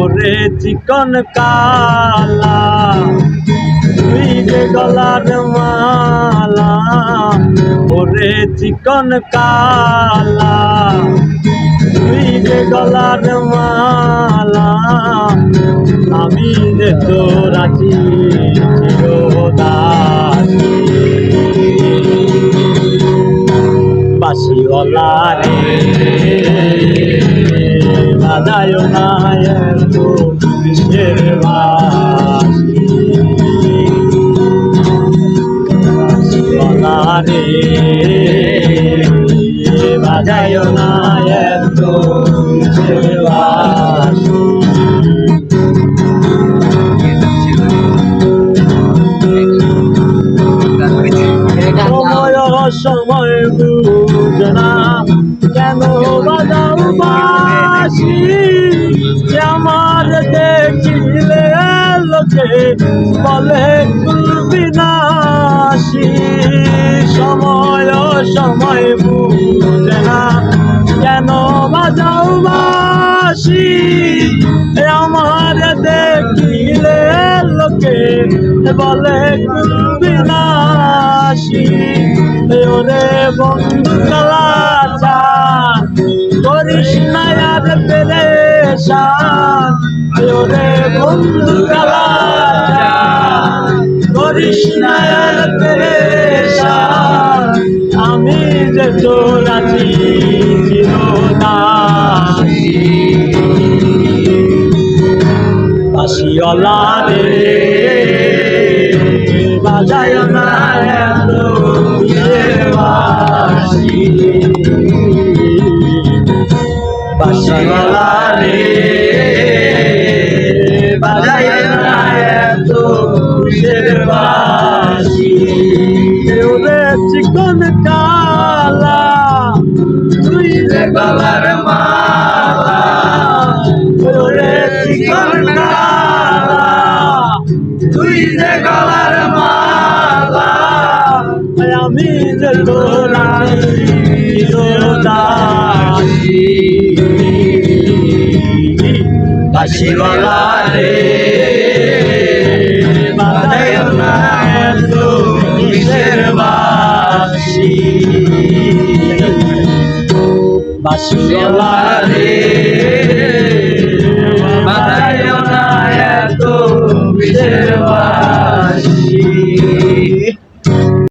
ওরে চিকন কালা, তুই যে গলার মালা, ওরে চিকন কালা, তুই যে গলার মালা, আমি যে তোর আছি বাসিওয়ালা রে। বাজায় না এত কিসের বাসি। বাজায় না এত কিসের সময় সময় বুঝে না কেন বাজাও আমার দেখিলে লোকে বলে বিনাশি সময় সময় বুঝে না। কেন বাজাও বাসি আমার দেখিলে লোকে বলে বিনাশি ওরে বন্ধু করিস না আর পেরেশান। ওরে বন্ধু কালাচা করিস না আমি যে তোর আছি বাসিওয়ালা রে, বাজায় না কিসের রে বাজায় না এত কিসের বাঁশি ওরে চিকন কালা তুই যে গলার মালা ওরে চিকন কালা তুই যে গলার মালা আমি যে তোরা দাসী বাসিওয়ালা রে কিসের বাসি?